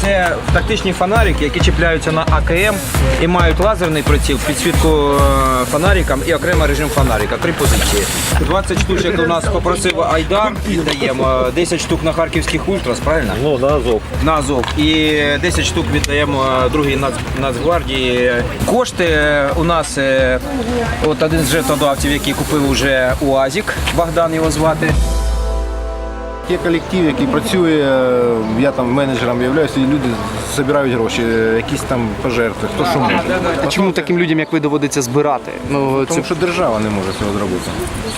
Це тактичні фонарики, які чіпляються на АКМ і мають лазерний приціл, підсвітку е, фонарикам і окремо режим фонарика. Три позиції. 20 штучок у нас попросив Айдар, віддаємо 10 штук на харківських ультрас, правильно? Ну, на Азов. На Азов. І 10 штук віддаємо е, другій Нац... Нацгвардії. Кошти е, у нас от один з жертводавців, який купив уже УАЗик, Богдан його звати. Є колектив, який працює, е, я там менеджером являюся, і люди збирають гроші, е, якісь там пожертви, хто що може. А чому таким людям, як ви, доводиться збирати? Ну, це Тому що держава не може цього зробити.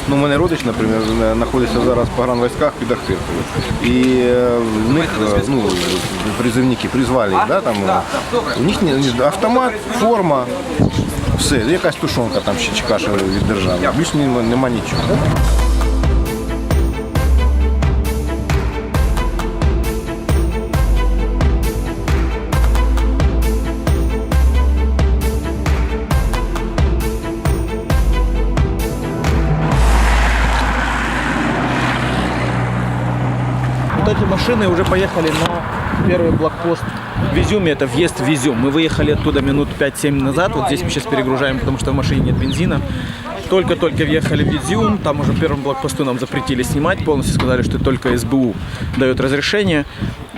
Ну, у мене родич, наприклад, знаходиться зараз в погранвійськах під Ахтиркою. І е, в них ну, призивники призвали їх, да, там, у них автомат, форма, все, якась тушонка там ще чи каша від держави. Більше нема нічого. Вот эти машины уже поехали на первый блокпост в Изюме. Это въезд в Изюм. Мы выехали оттуда минут 5-7 назад. Вот здесь мы сейчас перегружаем, потому что в машине нет бензина. Только-только въехали в Изюм. Там уже в первом блокпосту нам запретили снимать. Полностью сказали, что только СБУ дает разрешение.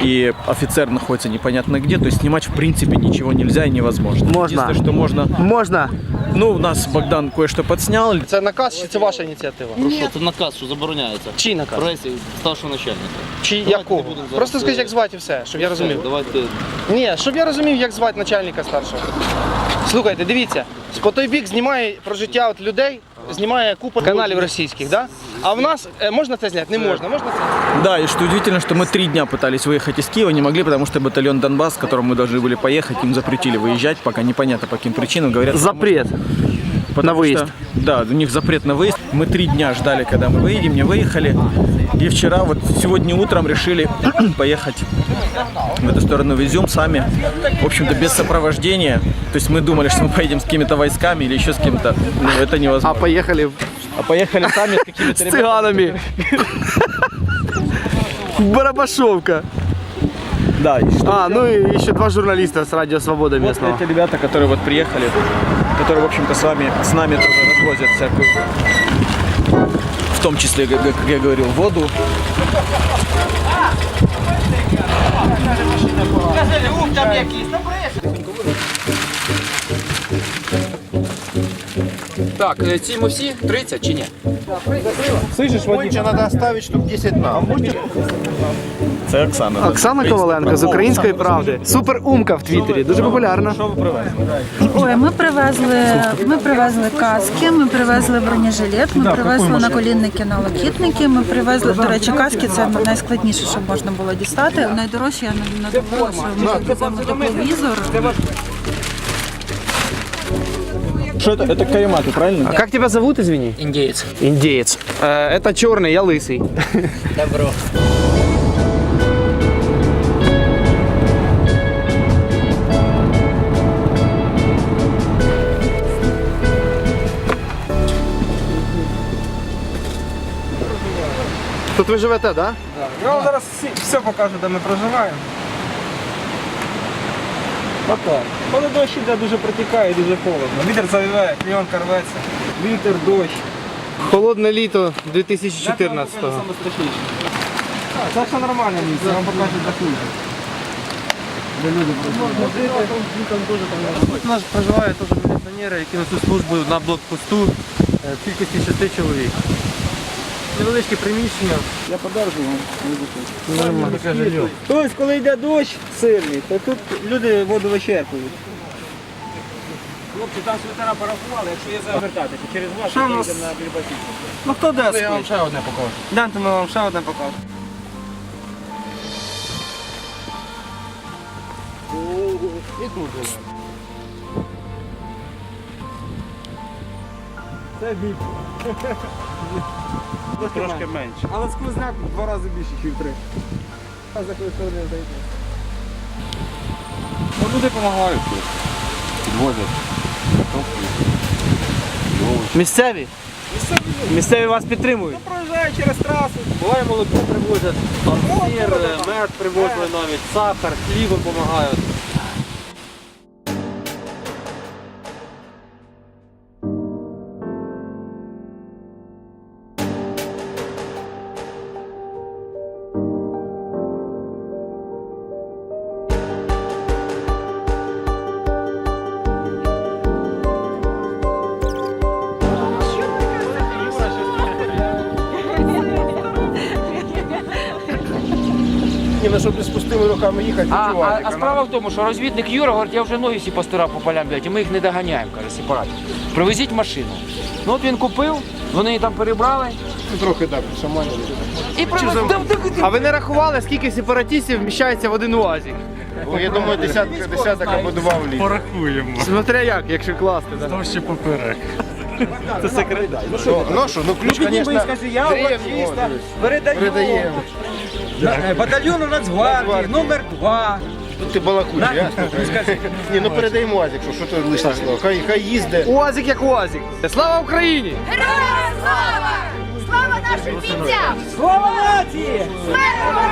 И офицер находится непонятно где. То есть снимать в принципе ничего нельзя и невозможно. Можно. Единственное, что можно... можна. Ну, у нас Богдан кое-что подснял. Це наказ чи це ваша ініціатива? Про що це наказ, що забороняється? Чий наказ? Пресі старшого начальника. Чи Давайте якого? не будемо зараз, Просто скажіть, е, як звати і все, щоб я розумів. Давайте Ні, щоб я розумів, як звати начальника старшого. Слухайте, дивіться, по той бік знімає про життя от людей, знімає купа каналів російських, да? А в нас е, можна це зняти? Не можна. Можна це? Да, и что удивительно, что мы три дня пытались выехать из Киева, не могли, потому что батальон Донбасс, с которым мы должны были поехать, им запретили выезжать, пока непонятно по каким причинам. Говорят, Запрет. На выезд. что- да, у них запрет на выезд. Мы три дня ждали, когда мы выедем, не выехали. И вчера, вот сегодня утром решили поехать в эту сторону в Изюм сами. В общем-то, без сопровождения. То есть мы думали, что мы поедем с какими-то войсками или еще с кем-то. Ну, это А невозможно. поїхали А поехали сами с какими-то циганами. Барабашовка. Да, А, ну и еще два журналиста с Радио Свобода Вот местного. эти ребята, которые вот приехали, которые, в общем-то, с вами, с нами тоже развозят всякую, в том числе, как я говорил, воду. Так, е, ці ми всі 30 чи ні? Конче треба ставити штук 10 нам. Це Оксана. Оксана Коваленко з Української правди. Супер умка в Твіттері, дуже популярна. Ой, ми привезли, ми привезли каски, ми привезли бронежилет, ми привезли наколінники, налокітники. Ми привезли, до речі, каски це найскладніше, що можна було дістати. Найдорожче я не надумала, що ми привеземо тепловізор. Что это? Это карематы, правильно? А как тебя зовут, извини? Індієць. Индеец. Э, это черный, я лысый. Добро. Тут ви живете, да? Я вам зараз всі- все покажу, де ми проживаємо. Отак. Коли дощ іде, дуже протікає, дуже холодно. Вітер завіває, кліонка рветься. Вітер, дощ. Холодне літо 2014-го. Це все нормальне місце, вам покажуть дохуя. Де люди. Тут у нас проживають теж міліціонери, які несуть службу на блокпосту е, в кількості 6 чоловік. Невеличке приміщення. Я подержу вам. Нормально. Тобто, коли йде дощ сильний, то тут люди воду вичерпують. Хлопці, там світера порахували, якщо є завертатися, через вас Що в нас? їдемо на Глібатівку. Ну хто де Я вам ще одне покажу. Дайте ми вам ще одне покажу. Це бік. Трошки менше. Але сквозняк в два рази більше, ніж три. А за якої сторони зайти? Ну, люди допомагають тут. Підвозять. Місцеві? Місцеві вас підтримують. Проїжджають через трасу. Буває молоко привозять, там сир, мед привозили навіть, сахар, хлібом допомагають. Ні, ну щоб з пустими руками їхати, А, а, а справа в тому, що розвідник Юра говорить, я вже ноги всі постирав по полям, блядь, і ми їх не доганяємо, каже, сепаратів. Привезіть машину. Ну от він купив, вони її там перебрали. Трохи так, шаманили. І привезли. Да. А ви не рахували, скільки сепаратистів вміщається в один УАЗик? Я думаю, десяток, десяток або два в літ. Смотря як, якщо класти. Да? Ну що, ну ключ, звісно, скажи, я передаємо. Е, Батальйону Нацгвардії, номер 2. Тут ти балакучий, а? слухай. Ні, ну передаємо Азік, що, що ти лишнє слово. Хай, хай їздить. УАЗик як УАЗик. Слава Україні! Героям слава! Слава нашим бійцям! Слава нації! Смерть